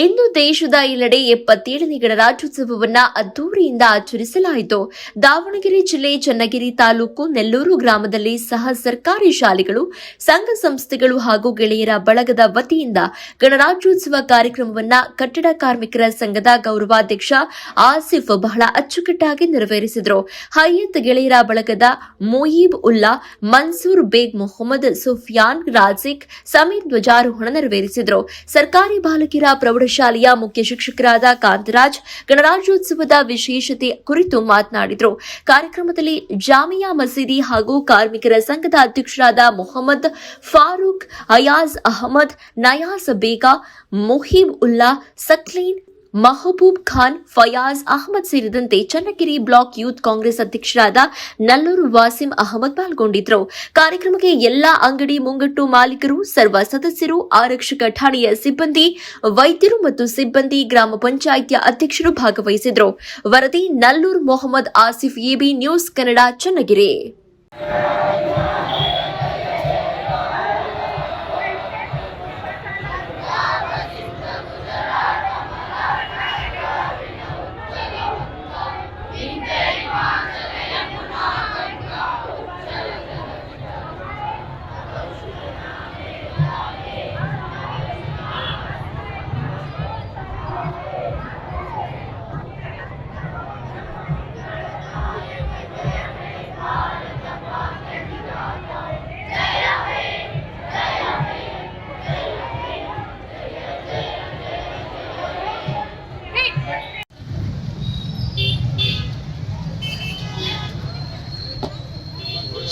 ಇಂದು ದೇಶದ ಎಲ್ಲೆಡೆ ಎಪ್ಪತ್ತೇಳನೇ ಗಣರಾಜ್ಯೋತ್ಸವವನ್ನ ಅದ್ದೂರಿಯಿಂದ ಆಚರಿಸಲಾಯಿತು. ದಾವಣಗೆರೆ ಜಿಲ್ಲೆ ಚನ್ನಗಿರಿ ತಾಲೂಕು ನೆಲ್ಲೂರು ಗ್ರಾಮದಲ್ಲಿ ಸಹ ಸರ್ಕಾರಿ ಶಾಲೆಗಳು, ಸಂಘ ಸಂಸ್ಥೆಗಳು ಹಾಗೂ ಗೆಳೆಯರ ಬಳಗದ ವತಿಯಿಂದ ಗಣರಾಜ್ಯೋತ್ಸವ ಕಾರ್ಯಕ್ರಮವನ್ನ ಕಟ್ಟಡ ಕಾರ್ಮಿಕರ ಸಂಘದ ಗೌರವಾಧ್ಯಕ್ಷ ಆಸಿಫ್ ಬಹಳ ಅಚ್ಚುಕಟ್ಟಾಗಿ ನೆರವೇರಿಸಿದರು. ಹೈಯತ್ ಗೆಳೆಯರ ಬಳಗದ ಮೊಯೀಬ್ ಉಲ್ಲಾ, ಮನ್ಸೂರ್ ಬೇಗ್ ಮೊಹಮ್ಮದ್ ಸುಫಿಯಾನ್ ರಾಜಿಕ್, ಸಮೀರ್ ಧ್ವಜಾರೋಹಣ ನೆರವೇರಿಸಿದರು. ಸರ್ಕಾರಿ ಬಾಲಕಿಯರ ಪ್ರೌಢಶಾಲೆಯ ಮುಖ್ಯ ಶಿಕ್ಷಕರಾದ ಕಾಂತರಾಜ್ ಗಣರಾಜ್ಯೋತ್ಸವದ ವಿಶೇಷತೆ ಕುರಿತು ಮಾತನಾಡಿದರು. ಕಾರ್ಯಕ್ರಮದಲ್ಲಿ ಜಾಮಿಯಾ ಮಸೀದಿ ಹಾಗೂ ಕಾರ್ಮಿಕರ ಸಂಘದ ಅಧ್ಯಕ್ಷರಾದ ಮೊಹಮ್ಮದ್ ಫಾರೂಕ್ ಅಯಾಜ್ ಅಹಮದ್ ನಯಾಸ್ ಬೇಗ, ಮೊಹೀಬ್ ಉಲ್ಲಾ, ಸಕ್ಲೀನ್ ಮಹಬೂಬ್ ಖಾನ್, ಫಯಾಜ್ ಅಹಮದ್ ಸೇರಿದಂತೆ ಚನ್ನಗಿರಿ ಬ್ಲಾಕ್ ಯೂತ್ ಕಾಂಗ್ರೆಸ್ ಅಧ್ಯಕ್ಷರಾದ ನಲ್ಲೂರು ವಾಸಿಂ ಅಹಮದ್ ಪಾಲ್ಗೊಂಡಿದ್ದರು ಕಾರ್ಯಕ್ರಮಕ್ಕೆ ಎಲ್ಲಾ ಅಂಗಡಿ ಮುಂಗಟ್ಟು ಮಾಲೀಕರು, ಸರ್ವ ಸದಸ್ಯರು, ಆರಕ್ಷಕ ಠಾಣೆಯ ಸಿಬ್ಬಂದಿ, ವೈದ್ಯರು ಮತ್ತು ಸಿಬ್ಬಂದಿ ಗ್ರಾಮ ಪಂಚಾಯಿತಿಯ ಅಧ್ಯಕ್ಷರು ಭಾಗವಹಿಸಿದ್ರು. ವರದಿ Nallur Mohammed Asif, AB news Kannada, Channagiri.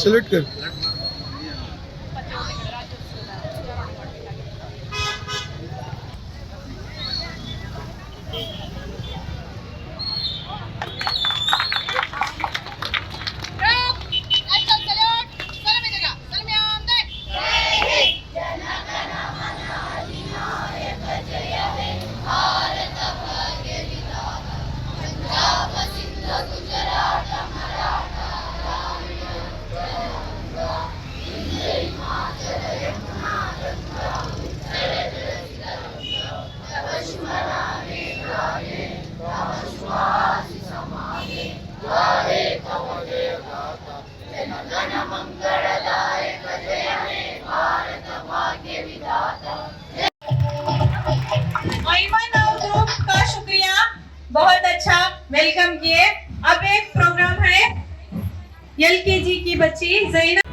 Select कर वेलकम किए। अब एक प्रोग्राम है एलकेजी की बच्ची जैनब